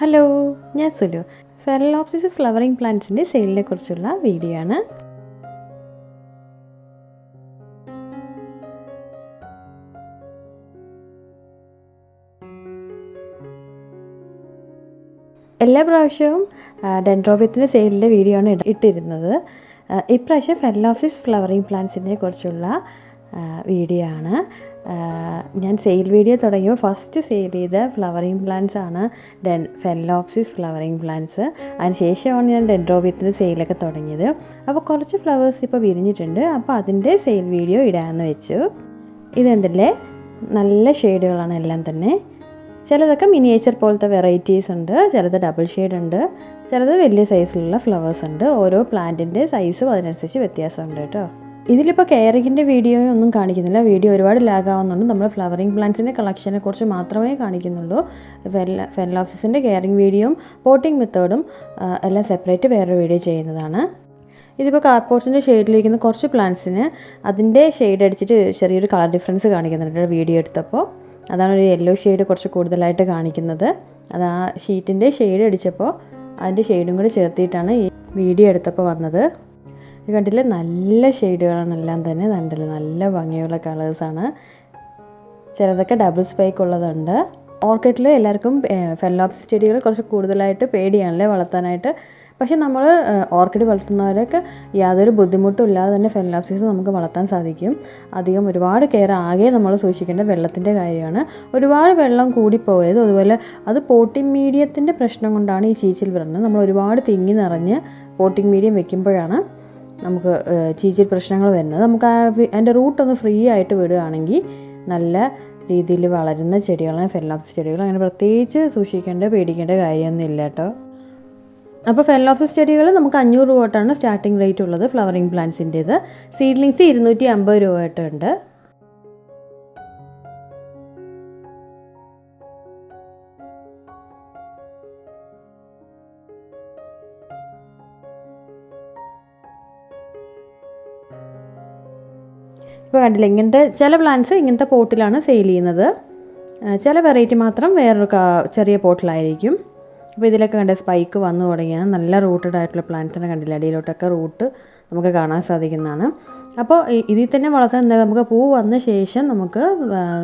Hello ഞാൻ Sulu. ഫെറലോപ്സിസ് flowering പ്ലാന്റ്സിന്റെ സെയിലിനെ കുറിച്ചുള്ള video ആണ്. എല്ലാ പ്രാവശ്യവും ഡെൻഡ്രോബിയത്തിന്റെ സെയിലിന്റെ വീഡിയോ ആണ് ഇട്ടിരുന്നത്. ഇപ്രാവശ്യം ഫെറലോപ്സിസ് ഫ്ലവറിംഗ് പ്ലാന്റ്സിനെ കുറിച്ചുള്ള വീഡിയോ ആണ്. ഞാൻ സെയിൽ വീഡിയോ തുടങ്ങിയപ്പോൾ ഫസ്റ്റ് സെയിൽ ചെയ്ത ഫ്ലവറിങ് പ്ലാന്റ്സ് ആണ് ഡെൻ ഫെല്ലോപ്സിസ് ഫ്ലവറിങ് പ്ലാന്റ്സ് അതിനുശേഷമാണ് ഞാൻ ഡെൻഡ്രോബിയത്തിന്റെ സെയിലൊക്കെ തുടങ്ങിയത്. അപ്പോൾ കുറച്ച് ഫ്ലവേഴ്സ് ഇപ്പോൾ വിരിഞ്ഞിട്ടുണ്ട്. അപ്പോൾ അതിന്റെ സെയിൽ വീഡിയോ ഇടാമെന്ന് വെച്ചു. ഇതുണ്ടല്ലേ നല്ല ഷെയ്ഡുകളാണ് എല്ലാം തന്നെ. ചിലതൊക്കെ മിനിയേച്ചർ പോലത്തെ വെറൈറ്റീസ് ഉണ്ട്. ചിലത് ഡബിൾ ഷെയ്ഡ് ഉണ്ട്. ചിലത് വലിയ സൈസിലുള്ള ഫ്ലവേഴ്സ് ഉണ്ട്. ഓരോ പ്ലാന്റിന്റെ സൈസും അതിനനുസരിച്ച് വ്യത്യാസമുണ്ട് കേട്ടോ. ഇതിലിപ്പോൾ കെയറിങ്ങിന്റെ വീഡിയോ ഒന്നും കാണിക്കുന്നില്ല. വീഡിയോ ഒരുപാട് ലാഗ് ആവുന്നുണ്ട്. നമ്മൾ ഫ്ലവറിങ് പ്ലാന്റ്സിന്റെ കളക്ഷനെ കുറിച്ച് മാത്രമേ കാണിക്കുന്നുള്ളൂ. ഫെല്ല ഫെല്ലാഫിസിന്റെ കെയറിങ് വീഡിയോയും പോട്ടിംഗ് മെത്തേഡും എല്ലാം സെപ്പറേറ്റ് വേറൊരു വീഡിയോ ചെയ്യുന്നതാണ്. ഇതിപ്പോൾ കാർപോർട്സിന്റെ ഷെയ്ഡിലിരിക്കുന്ന കുറച്ച് പ്ലാന്റ്സിന് അതിന്റെ ഷെയ്ഡ് അടിച്ചിട്ട് ചെറിയൊരു കളർ ഡിഫറൻസ് കാണിക്കുന്നുണ്ട്. വീഡിയോ എടുത്തപ്പോൾ അതാണ് ഒരു യെല്ലോ ഷെയ്ഡ് കുറച്ച് കൂടുതലായിട്ട് കാണിക്കുന്നത്. അത് ആ ഷീറ്റിന്റെ ഷെയ്ഡ് അടിച്ചപ്പോൾ അതിന്റെ ഷെയ്ഡും കൂടി ചേർത്തിയിട്ടാണ് ഈ വീഡിയോ എടുത്തപ്പോൾ വന്നത്. ഇത് കണ്ടില്ലേ? നല്ല ഷെയ്ഡുകളാണ് എല്ലാം തന്നെ. കണ്ടില്ല? നല്ല ഭംഗിയുള്ള കളേഴ്സാണ് ചിലതൊക്കെ ഡബിൾ സ്പൈക്ക് ഉള്ളതുണ്ട്. ഓർക്കിഡിൽ എല്ലാവർക്കും ഫെല്ലോപ്സ് ചെടികൾ കുറച്ച് കൂടുതലായിട്ട് പേടിയാണല്ലേ വളർത്താനായിട്ട്. പക്ഷേ നമ്മൾ ഓർക്കിഡ് വളർത്തുന്നവരൊക്കെ യാതൊരു ബുദ്ധിമുട്ടും ഇല്ലാതെ തന്നെ ഫെല്ലോപ്സിസ് നമുക്ക് വളർത്താൻ സാധിക്കും. അധികം ഒരുപാട് കെയർ ആകെ നമ്മൾ സൂക്ഷിക്കേണ്ട വെള്ളത്തിന്റെ കാര്യമാണ്. ഒരുപാട് വെള്ളം കൂടിപ്പോയത് അതുപോലെ അത് പോട്ടിംഗ് മീഡിയത്തിന്റെ പ്രശ്നം കൊണ്ടാണ് ഈ ചീച്ചിൽ വരുന്നത്. നമ്മൾ ഒരുപാട് തിങ്ങി നിറഞ്ഞ് പോട്ടിംഗ് മീഡിയം വെക്കുമ്പോഴാണ്. നമുക്ക് ചീച്ചിരി പ്രശ്നങ്ങൾ വരുന്നത്. നമുക്ക് ആ അതിന്റെ റൂട്ടൊന്ന് ഫ്രീ ആയിട്ട് വിടുകയാണെങ്കിൽ നല്ല രീതിയിൽ വളരുന്ന ചെടികളാണ് ഫെല്ലോപ്സ് ചെടികൾ അങ്ങനെ പ്രത്യേകിച്ച് സൂക്ഷിക്കേണ്ട പേടിക്കേണ്ട കാര്യമൊന്നും ഇല്ല കേട്ടോ. അപ്പോൾ ഫെല്ലോപ്സ് ചെടികൾ നമുക്ക് അഞ്ഞൂറ് രൂപ തൊട്ടാണ് സ്റ്റാർട്ടിംഗ് റേറ്റ് ഉള്ളത് ഫ്ലവറിംഗ് പ്ലാന്റ്സിന്റേത് സീഡ്ലിങ്സ് ഇരുന്നൂറ്റി അമ്പത് രൂപ തൊട്ടുണ്ട്. ഇപ്പോൾ കണ്ടില്ല ഇങ്ങനത്തെ ചില പ്ലാന്റ്സ് ഇങ്ങനത്തെ പോട്ടിലാണ് സെയിൽ ചെയ്യുന്നത്. ചില വെറൈറ്റി മാത്രം വേറൊരു ചെറിയ പോട്ടിലായിരിക്കും. അപ്പോൾ ഇതിലൊക്കെ കണ്ട സ്പൈക്ക് വന്നു തുടങ്ങിയ നല്ല റൂട്ടഡ് ആയിട്ടുള്ള പ്ലാന്റ്സിനെ കണ്ടില്ല? അടിയിലോട്ടൊക്കെ റൂട്ട് നമുക്ക് കാണാൻ സാധിക്കുന്നതാണ്. അപ്പോൾ ഇതിൽ തന്നെ വളർത്താൻ നമുക്ക് പൂ വന്ന ശേഷം നമുക്ക്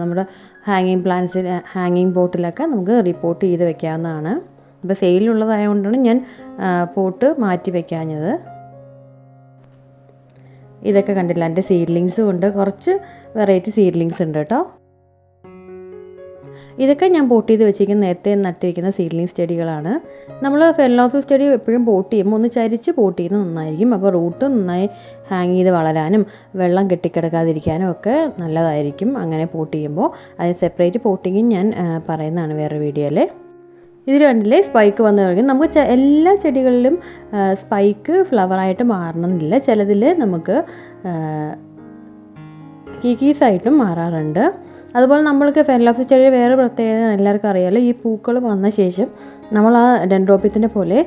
നമ്മുടെ ഹാങ്ങിങ് പ്ലാന്റ്സിൽ ഹാങ്ങിങ് പോട്ടിലൊക്കെ നമുക്ക് റിപ്പോർട്ട് ചെയ്ത് വെക്കാവുന്നതാണ്. അപ്പോൾ സെയിലുള്ളതായതുകൊണ്ടാണ് ഞാൻ പോട്ട് മാറ്റി വെക്കാഞ്ഞത്. ഇതൊക്കെ കണ്ടില്ല എന്റെ സീഡ്ലിങ്സും ഉണ്ട്. കുറച്ച് വെറൈറ്റി സീഡ്ലിങ്സ് ഉണ്ട് കേട്ടോ. ഇതൊക്കെ ഞാൻ പോട്ട് ചെയ്ത് വെച്ചിരിക്കുന്ന നേരത്തെ നട്ടിരിക്കുന്ന സീഡ്ലിങ്സ് ചെടികളാണ്. നമ്മൾ ഫെല്ലോസ് ചെടി എപ്പോഴും പോട്ട് ചെയ്യുമ്പോൾ ഒന്ന് ചരിച്ച് പോട്ട് ചെയ്യുന്നത് നന്നായിരിക്കും. അപ്പോൾ റൂട്ട് നന്നായി ഹാങ് ചെയ്ത് വളരാനും വെള്ളം കെട്ടിക്കിടക്കാതിരിക്കാനും ഒക്കെ നല്ലതായിരിക്കും അങ്ങനെ പോട്ട് ചെയ്യുമ്പോൾ. അത് സെപ്പറേറ്റ് പോട്ടിങ്ങും ഞാൻ പറയുന്നതാണ് വേറെ വീഡിയോയിൽ ഇതിൽ കണ്ടില്ലേ സ്പൈക്ക് വന്നു തുടങ്ങി നമുക്ക് എല്ലാ ചെടികളിലും സ്പൈക്ക് ഫ്ലവറായിട്ട് മാറണമെന്നില്ല. ചിലതിൽ നമുക്ക് കീക്കീസായിട്ടും മാറാറുണ്ട്. അതുപോലെ നമ്മൾക്ക് ഫെൻലോപ്സ് ചെടി വേറെ പ്രത്യേകത എല്ലാവർക്കും അറിയാമല്ലോ ഈ പൂക്കൾ വന്ന ശേഷം നമ്മൾ ആ ഡെൻഡ്രോപ്പിത്തിന്റെ പോലെ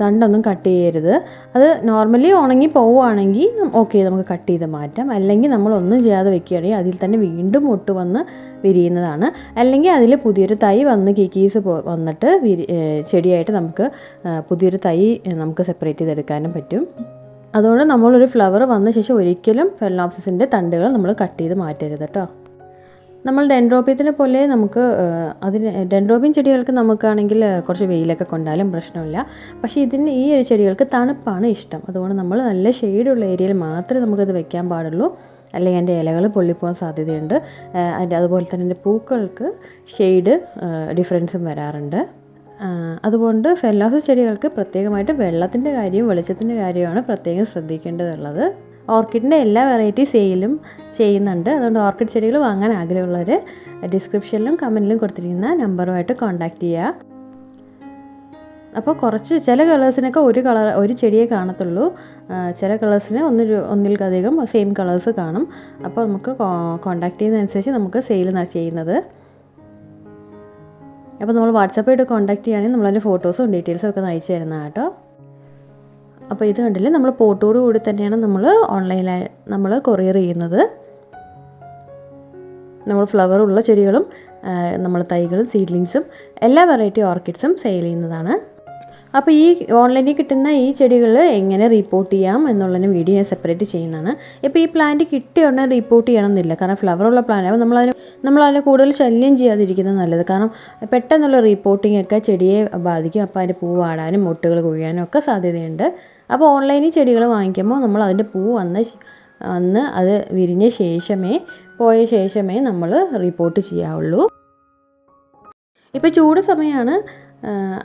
തണ്ടൊന്നും കട്ട് ചെയ്യരുത്. അത് നോർമലി ഉണങ്ങി പോവുകയാണെങ്കിൽ ഓക്കെ നമുക്ക് കട്ട് ചെയ്ത് മാറ്റാം. അല്ലെങ്കിൽ നമ്മൾ ഒന്നും ചെയ്യാതെ വെക്കുകയാണെങ്കിൽ അതിൽ തന്നെ വീണ്ടും ഒട്ട് വന്ന് വിരിയുന്നതാണ്. അല്ലെങ്കിൽ അതിൽ പുതിയൊരു തൈ വന്ന് കിക്കീസ് വന്നിട്ട് വിരി ചെടിയായിട്ട് നമുക്ക് പുതിയൊരു തൈ നമുക്ക് സെപ്പറേറ്റ് ചെയ്തെടുക്കാനും പറ്റും. അതുകൊണ്ട് നമ്മളൊരു ഫ്ലവർ വന്ന ശേഷം ഒരിക്കലും ഫെലോപ്സിസിന്റെ തണ്ടുകൾ നമ്മൾ കട്ട് ചെയ്ത് മാറ്റരുത് കേട്ടോ നമ്മൾ ഡെൻഡ്രോപ്പിയത്തിനെ പോലെ നമുക്ക് അതിന് ഡെൻഡ്രോപ്പിയം ചെടികൾക്ക് നമുക്കാണെങ്കിൽ കുറച്ച് വെയിലൊക്കെ കൊണ്ടാലും പ്രശ്നമില്ല. പക്ഷേ ഇതിന് ഈ ഒരു ചെടികൾക്ക് തണുപ്പാണ് ഇഷ്ടം. അതുകൊണ്ട് നമ്മൾ നല്ല ഷെയ്ഡുള്ള ഏരിയയിൽ മാത്രമേ നമുക്കത് വെക്കാൻ പാടുള്ളൂ. അല്ലെങ്കിൽ എന്റെ ഇലകൾ പൊള്ളിപ്പോകാൻ സാധ്യതയുണ്ട്. അതിന്റെ അതുപോലെ തന്നെ എന്റെ പൂക്കൾക്ക് ഷെയ്ഡ് ഡിഫറൻസും വരാറുണ്ട്. അതുകൊണ്ട് ഫെല്ലോസ് ചെടികൾക്ക് പ്രത്യേകമായിട്ട് വെള്ളത്തിന്റെ കാര്യവും വെളിച്ചത്തിന്റെ കാര്യമാണ് പ്രത്യേകം ശ്രദ്ധിക്കേണ്ടതുള്ളത്. ഓർക്കിഡിന്റെ എല്ലാ വെറൈറ്റി സെയിലും ചെയ്യുന്നുണ്ട്. അതുകൊണ്ട് ഓർക്കിഡ് ചെടികൾ വാങ്ങാൻ ആഗ്രഹമുള്ളവർ ഡിസ്ക്രിപ്ഷനിലും കമന്റിലും കൊടുത്തിരിക്കുന്ന നമ്പറുമായിട്ട് കോൺടാക്റ്റ് ചെയ്യുക. അപ്പോൾ കുറച്ച് ചില കളേഴ്സിനൊക്കെ ഒരു കളർ ഒരു ചെടിയെ കാണത്തുള്ളൂ. ചില കളേഴ്സിന് ഒന്നിൽ ഒന്നിലധികം സെയിം കളേഴ്സ് കാണും. അപ്പോൾ നമുക്ക് കോൺടാക്റ്റ് ചെയ്യുന്നതനുസരിച്ച് നമുക്ക് സെയിൽ ചെയ്യുന്നത്. അപ്പോൾ നമ്മൾ വാട്സാപ്പായിട്ട് കോൺടാക്ട് ചെയ്യുകയാണെങ്കിൽ നമ്മളതിന്റെ ഫോട്ടോസും ഡീറ്റെയിൽസും ഒക്കെ അയച്ചു തരുന്നതാണ് കേട്ടോ. അപ്പോൾ ഇത് കണ്ടില്ലേ? നമ്മൾ പോട്ടോട് കൂടി തന്നെയാണ് നമ്മൾ ഓൺലൈനായി നമ്മൾ കൊറിയർ ചെയ്യുന്നത്. നമ്മൾ ഫ്ലവർ ഉള്ള ചെടികളും നമ്മൾ തൈകളും സീഡ്ലിങ്സും എല്ലാ വെറൈറ്റി ഓർക്കിഡ്സും സെയിൽ ചെയ്യുന്നതാണ്. അപ്പോൾ ഈ ഓൺലൈനിൽ കിട്ടുന്ന ഈ ചെടികൾ എങ്ങനെ റിപ്പോർട്ട് ചെയ്യാം എന്നുള്ളതിന് വീഡിയോ ഞാൻ സെപ്പറേറ്റ് ചെയ്യുന്നതാണ്. ഇപ്പോൾ ഈ പ്ലാന്റ് കിട്ടിയ ഉടനെ റിപ്പോർട്ട് ചെയ്യണമെന്നില്ല. കാരണം ഫ്ലവർ ഉള്ള പ്ലാന്റ് ആകുമ്പോൾ നമ്മളതിന് നമ്മളതിനെ കൂടുതൽ ശല്യം ചെയ്യാതിരിക്കുന്നത് നല്ലത്. കാരണം പെട്ടെന്നുള്ള റിപ്പോർട്ടിംഗ് ഒക്കെ ചെടിയെ ബാധിക്കും. അപ്പോൾ അതിന്റെ പൂവാടാനും വാടാനും മൊട്ടുകൾ കൊഴിയാനും ഒക്കെ സാധ്യതയുണ്ട്. അപ്പോൾ ഓൺലൈനിൽ ചെടികൾ വാങ്ങിക്കുമ്പോൾ നമ്മൾ അതിന്റെ പൂ വന്ന വന്ന് അത് വിരിഞ്ഞ ശേഷമേ പോയ ശേഷമേ നമ്മൾ റിപ്പോർട്ട് ചെയ്യാവുള്ളൂ. ഇപ്പോൾ ചൂട് സമയമാണ്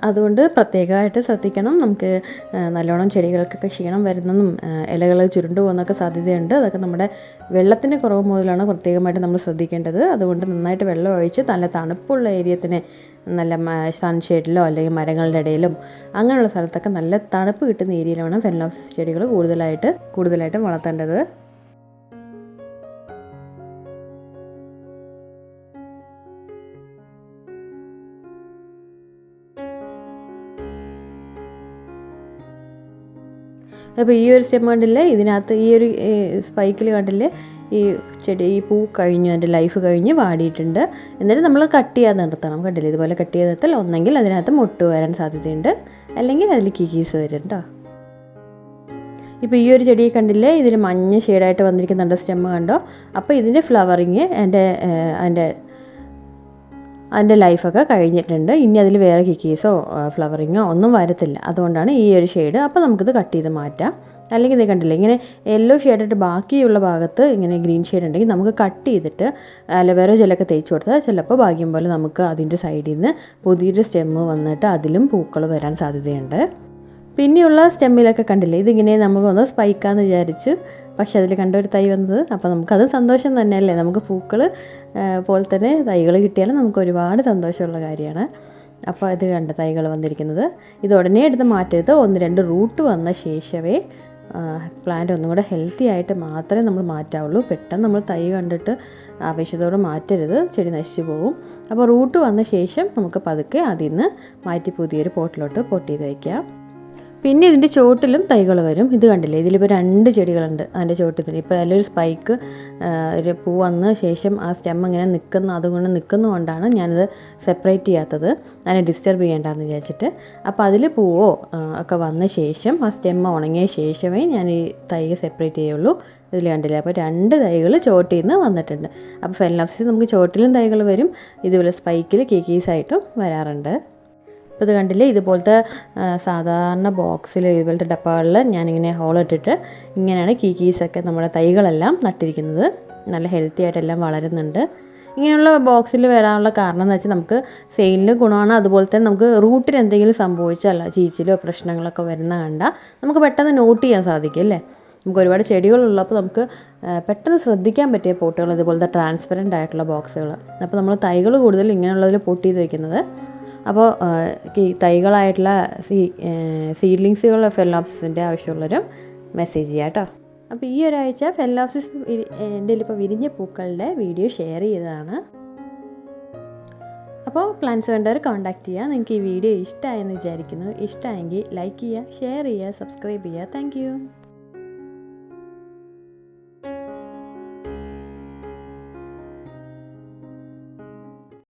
അതുകൊണ്ട് പ്രത്യേകമായിട്ട് ശ്രദ്ധിക്കണം. നമുക്ക് നല്ലോണം ചെടികൾക്കൊക്കെ ക്ഷീണം വരുന്നതും ഇലകൾ ചുരുണ്ടു പോകുന്നൊക്കെ സാധ്യതയുണ്ട്. അതൊക്കെ നമ്മുടെ വെള്ളത്തിന്റെ കുറവ് മുതലാണ് പ്രത്യേകമായിട്ട് നമ്മൾ ശ്രദ്ധിക്കേണ്ടത്. അതുകൊണ്ട് നന്നായിട്ട് വെള്ളം ഒഴിച്ച് നല്ല തണുപ്പുള്ള ഏരിയത്തിന് നല്ല സൺഷെയ്ഡിലോ അല്ലെങ്കിൽ മരങ്ങളുടെ ഇടയിലും അങ്ങനെയുള്ള സ്ഥലത്തൊക്കെ നല്ല തണുപ്പ് കിട്ടുന്ന ഏരിയയിലാണ് വേണം ചെടികൾ കൂടുതലായിട്ട് കൂടുതലായിട്ടും വളർത്തേണ്ടത്. അപ്പോൾ ഈ ഒരു സ്റ്റെപ്പ് കണ്ടില്ലേ? ഇതിനകത്ത് ഈ ഒരു സ്പൈക്കിൽ കണ്ടില്ലേ? ഈ ചെടി ഈ പൂ കഴിഞ്ഞു അതിന്റെ ലൈഫ് കഴിഞ്ഞ് വാടിയിട്ടുണ്ട്. എന്നിട്ട് നമ്മൾ കട്ട് ചെയ്യാതെ നിർത്തണം. കണ്ടില്ലേ? ഇതുപോലെ കട്ട് ചെയ്ത് നിർത്താൽ ഒന്നെങ്കിൽ അതിനകത്ത് മുട്ട് വരാൻ സാധ്യതയുണ്ട്. അല്ലെങ്കിൽ അതിൽ കിക്കീസ് വരും കേട്ടോ ഇപ്പോൾ ഈ ഒരു ചെടിയെ കണ്ടില്ലേ? ഇതിന് മഞ്ഞ ഷെയ്ഡായിട്ട് വന്നിരിക്കുന്നുണ്ട് സ്റ്റെമ്മ് കണ്ടോ? അപ്പോൾ ഇതിന്റെ ഫ്ലവറിങ് എന്റെ അതിന്റെ അതിന്റെ ലൈഫൊക്കെ കഴിഞ്ഞിട്ടുണ്ട്. ഇനി അതിൽ വേറെ കിക്കീസോ ഫ്ലവറിങ്ങോ ഒന്നും വരത്തില്ല. അതുകൊണ്ടാണ് ഈ ഒരു ഷെയ്ഡ്. അപ്പോൾ നമുക്കിത് കട്ട് ചെയ്ത് മാറ്റാം. അല്ലെങ്കിൽ ഇത് കണ്ടില്ല ഇങ്ങനെ യെല്ലോ ഷെയ്ഡായിട്ട് ബാക്കിയുള്ള ഭാഗത്ത് ഇങ്ങനെ ഗ്രീൻ ഷെയ്ഡ് ഉണ്ടെങ്കിൽ നമുക്ക് കട്ട് ചെയ്തിട്ട് അലവേറോ ജെല്ലൊക്കെ തേച്ച് കൊടുത്താൽ ചിലപ്പോൾ ഭാഗ്യം പോലെ നമുക്ക് അതിന്റെ സൈഡിൽ നിന്ന് പുതിയൊരു സ്റ്റെമ്മ് വന്നിട്ട് അതിലും പൂക്കൾ വരാൻ സാധ്യതയുണ്ട്. പിന്നെയുള്ള സ്റ്റെമ്മിലൊക്കെ കണ്ടില്ലേ ഇതിങ്ങനെ നമുക്ക് നമുക്കൊന്ന് സ്പൈക്കാന്ന് വിചാരിച്ച് പക്ഷെ അതിൽ കണ്ട ഒരു തൈ വന്നത്. അപ്പോൾ നമുക്കത് സന്തോഷം തന്നെയല്ലേ? നമുക്ക് പൂക്കൾ പോലെ തന്നെ തൈകൾ കിട്ടിയാലും നമുക്ക് ഒരുപാട് സന്തോഷമുള്ള കാര്യമാണ്. അപ്പോൾ ഇത് കണ്ട തൈകൾ വന്നിരിക്കുന്നത്. ഇത് ഉടനെ എടുത്ത് മാറ്റരുത്. ഒന്ന് രണ്ട് റൂട്ട് വന്ന ശേഷമേ പ്ലാന്റ് ഒന്നും കൂടെ ഹെൽത്തി ആയിട്ട് മാത്രമേ നമ്മൾ മാറ്റാവുള്ളൂ. പെട്ടെന്ന് നമ്മൾ തൈ കണ്ടിട്ട് ആവേശത്തോടെ മാറ്റരുത്. ചെടി നശിച്ചു പോകും അപ്പോൾ റൂട്ട് വന്ന ശേഷം നമുക്ക് പതുക്കെ അതിൽ നിന്ന് മാറ്റി പുതിയൊരു പോട്ടിലോട്ട് പൊട്ടി ചെയ്ത് വയ്ക്കാം. പിന്നെ ഇതിന്റെ ചുവട്ടിലും തൈകൾ വരും. ഇത് കണ്ടില്ലേ? ഇതിലിപ്പോൾ രണ്ട് ചെടികളുണ്ട് അതിന്റെ ചുവട്ടത്തിൽ ഇപ്പോൾ അതിലൊരു സ്പൈക്ക് ഒരു പൂ വന്ന ശേഷം ആ സ്റ്റെം ഇങ്ങനെ നിൽക്കുന്ന അതുകൊണ്ട് നിൽക്കുന്നതുകൊണ്ടാണ് ഞാനത് സെപ്പറേറ്റ് ചെയ്യാത്തത്. അതിനെ ഡിസ്റ്റർബ് ചെയ്യേണ്ടതെന്ന് വിചാരിച്ചിട്ട്. അപ്പോൾ അതിൽ പൂവോ ഒക്കെ വന്ന ശേഷം ആ സ്റ്റെം ഉണങ്ങിയ ശേഷമേ ഞാൻ ഈ തൈ സെപ്പറേറ്റ് ചെയ്യുള്ളൂ. ഇതിൽ കണ്ടില്ലേ? അപ്പോൾ രണ്ട് തൈകൾ ചോട്ടിൽ നിന്ന് വന്നിട്ടുണ്ട്. അപ്പോൾ ഫെൻലാപ്സിൽ നമുക്ക് ചോട്ടിലും തൈകൾ വരും. ഇതുപോലെ സ്പൈക്കിൽ കേക്കീസായിട്ടും വരാറുണ്ട്. ഇപ്പോൾ ഇത് കണ്ടില്ലേ? ഇതുപോലത്തെ സാധാരണ ബോക്സിൽ ഇതുപോലത്തെ ഡപ്പകളിൽ ഞാനിങ്ങനെ ഹോൾ ഇട്ടിട്ട് ഇങ്ങനെയാണ് കീക്കീസൊക്കെ നമ്മുടെ തൈകളെല്ലാം നട്ടിരിക്കുന്നത്. നല്ല ഹെൽത്തി ആയിട്ടെല്ലാം വളരുന്നുണ്ട്. ഇങ്ങനെയുള്ള ബോക്സിൽ വരാനുള്ള കാരണം എന്ന് വെച്ചാൽ നമുക്ക് സെയിലിന് ഗുണമാണ്. അതുപോലെ തന്നെ നമുക്ക് റൂട്ടിൽ എന്തെങ്കിലും സംഭവിച്ചാൽ ചീച്ചിലോ പ്രശ്നങ്ങളൊക്കെ വരുന്ന കണ്ട നമുക്ക് പെട്ടെന്ന് നോട്ട് ചെയ്യാൻ സാധിക്കും അല്ലേ? നമുക്ക് ഒരുപാട് ചെടികളുള്ളപ്പോൾ നമുക്ക് പെട്ടെന്ന് ശ്രദ്ധിക്കാൻ പറ്റിയ പോട്ടുകൾ ഇതുപോലത്തെ ട്രാൻസ്പെറന്റ് ആയിട്ടുള്ള ബോക്സുകൾ അപ്പോൾ നമ്മൾ തൈകൾ കൂടുതൽ ഇങ്ങനെയുള്ളതിൽ പൊട്ടി ചെയ്ത് വെക്കുന്നത് അപ്പോൾ ഈ തൈകളായിട്ടുള്ള സീ സീഡ്ലിങ്സുകൾ ഫെല്ലോപ്സിന്റെ ആവശ്യമുള്ളവരും മെസ്സേജ് ചെയ്യാം കേട്ടോ. അപ്പോൾ ഈ ഒരാഴ്ച ഫെല്ലോപ്സിസ് എന്റെ ഇപ്പോൾ വിരിഞ്ഞ പൂക്കളുടെ വീഡിയോ ഷെയർ ചെയ്തതാണ്. അപ്പോൾ പ്ലാൻസ് വേണ്ടവർ കോൺടാക്റ്റ് ചെയ്യുക. നിങ്ങൾക്ക് ഈ വീഡിയോ ഇഷ്ടമായെന്ന് വിചാരിക്കുന്നു. ഇഷ്ടമായെങ്കിൽ ലൈക്ക് ചെയ്യുക ഷെയർ ചെയ്യുക സബ്സ്ക്രൈബ് ചെയ്യുക. താങ്ക്